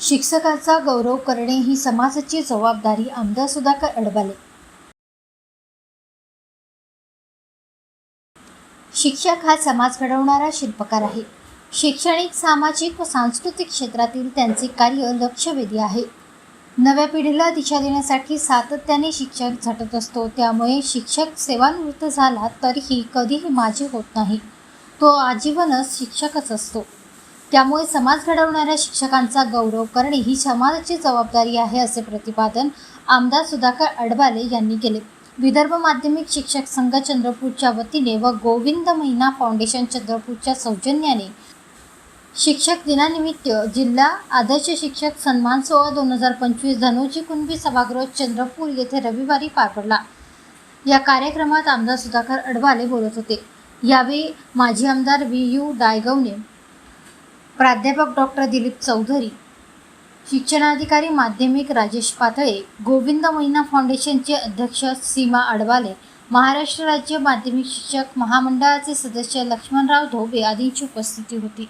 शिक्षकाचा गौरव करणे ही समाजाची जबाबदारी आमदार सुधाकर अडबाले. शिक्षक हा समाज घडवणारा शिल्पकार आहे. शैक्षणिक सामाजिक व सांस्कृतिक क्षेत्रातील त्यांचे कार्य लक्षवेधी आहे. नव्या पिढीला दिशा देण्यासाठी सातत्याने शिक्षक झटत असतो. त्यामुळे शिक्षक सेवानिवृत्त झाला तरीही कधीही माझे होत नाही. तो आजीवनच शिक्षकच असतो. त्यामुळे समाज घडवणाऱ्या शिक्षकांचा गौरव करणे ही समाजाची जबाबदारी आहे असे प्रतिपादन आमदार सुधाकर अडबाले यांनी केले. विदर्भ माध्यमिक शिक्षक संघ चंद्रपूरच्या वतीने व गोविंद महिना फाउंडेशन चंद्रपूरच्या सौजन्याने शिक्षक दिनानिमित्त जिल्हा आदर्श शिक्षक सन्मान सोहळा दोन हजार पंचवीस धनोजी कुणबी सभागृह चंद्रपूर येथे रविवारी पार पडला. या कार्यक्रमात आमदार सुधाकर अडवाले बोलत होते. यावेळी माजी आमदार व्ही यू डायगवने प्राध्यापक डॉक्टर दिलीप चौधरी शिक्षणाधिकारी माध्यमिक राजेश पातळे गोविंद महिना फाउंडेशनचे अध्यक्ष सीमा अडवाले महाराष्ट्र राज्य माध्यमिक शिक्षक महामंडळाचे सदस्य लक्ष्मणराव धोबे आदींची उपस्थिती होती.